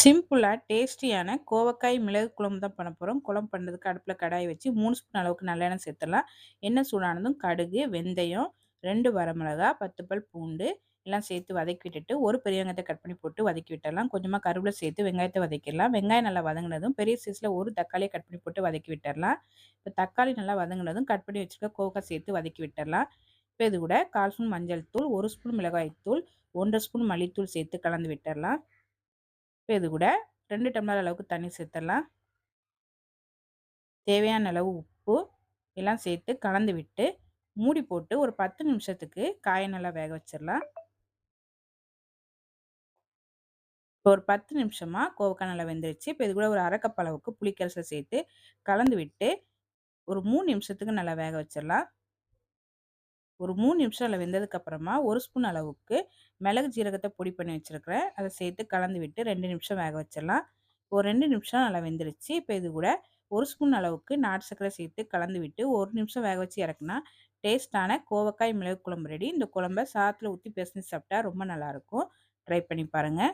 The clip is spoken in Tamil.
சிம்பிளாக டேஸ்டியான கோவக்காய் மிளகு குழம்பு தான் பண்ண போகிறோம் குழம்பு பண்ணுறதுக்கு அடுப்பில் கடாய் வச்சு மூணு ஸ்பூன் அளவுக்கு நல்லெண்ணெய் சேர்த்துடலாம். எண்ணெய் சூடானதும் கடுகு, வெந்தயம், ரெண்டு வரமிளகா, 10 பல் பூண்டு எல்லாம் சேர்த்து வதக்கி விட்டுட்டு, ஒரு பெரிய வெங்காயத்தை கட் பண்ணி போட்டு வதக்கி விட்டுடலாம். கொஞ்சமாக கருவில் சேர்த்து வெங்காயத்தை வதக்கிடலாம். வெங்காயம் நல்லா வதங்கினதும் பெரிய சைஸில் ஒரு தக்காளியை கட் பண்ணி போட்டு வதக்கி விட்டுடலாம். இப்போ தக்காளி நல்லா வதங்கினதும் கட் பண்ணி வச்சுருக்க கோவக்காய் சேர்த்து வதக்கி விட்டுடலாம். இப்போ இது கூட 1/4 ஸ்பூன் மஞ்சள் தூள், ஒரு ஸ்பூன் மிளகாய் தூள், 1 1/2 ஸ்பூன் மல்லித்தூள் சேர்த்து கலந்து விட்டுடலாம். இப்போ இது கூட ரெண்டு டம்ளர் அளவுக்கு தண்ணி சேர்த்துடலாம். தேவையான அளவு உப்பு எல்லாம் சேர்த்து கலந்து விட்டு, மூடி போட்டு ஒரு 10 நிமிஷத்துக்கு காய நல்லா வேக வச்சிடலாம். இப்போ ஒரு பத்து நிமிஷமாக கோவக்காய் நல்லா வெந்துருச்சு. இப்போ இது கூட ஒரு 1/2 அளவுக்கு புளிக்கரைசல் சேர்த்து கலந்து விட்டு, ஒரு மூணு நிமிஷத்துக்கு நல்லா வேக வச்சிடலாம். ஒரு மூணு நிமிஷம் அதில் வெந்ததுக்கு அப்புறமா 1 ஸ்பூன் அளவுக்கு மிளகு ஜீரகத்தை பொடி பண்ணி வச்சுருக்கிறேன் அதை சேர்த்து கலந்து விட்டு ரெண்டு நிமிஷம் வேக வச்சிடலாம். ஒரு ரெண்டு நிமிஷம் நல்லா வெந்துருச்சு. இப்போ இது கூட ஒரு ஸ்பூன் அளவுக்கு நாட்டு சர்க்கரை சேர்த்து கலந்து விட்டு ஒரு நிமிஷம் வேக வச்சு இறக்குனா, டேஸ்ட்டான கோவக்காய் மிளகு குழம்பு ரெடி. இந்த குழம்ப சாத்தில் ஊற்றி பெசஞ்சு சாப்பிட்டா ரொம்ப நல்லாயிருக்கும். ட்ரை பண்ணி பாருங்கள்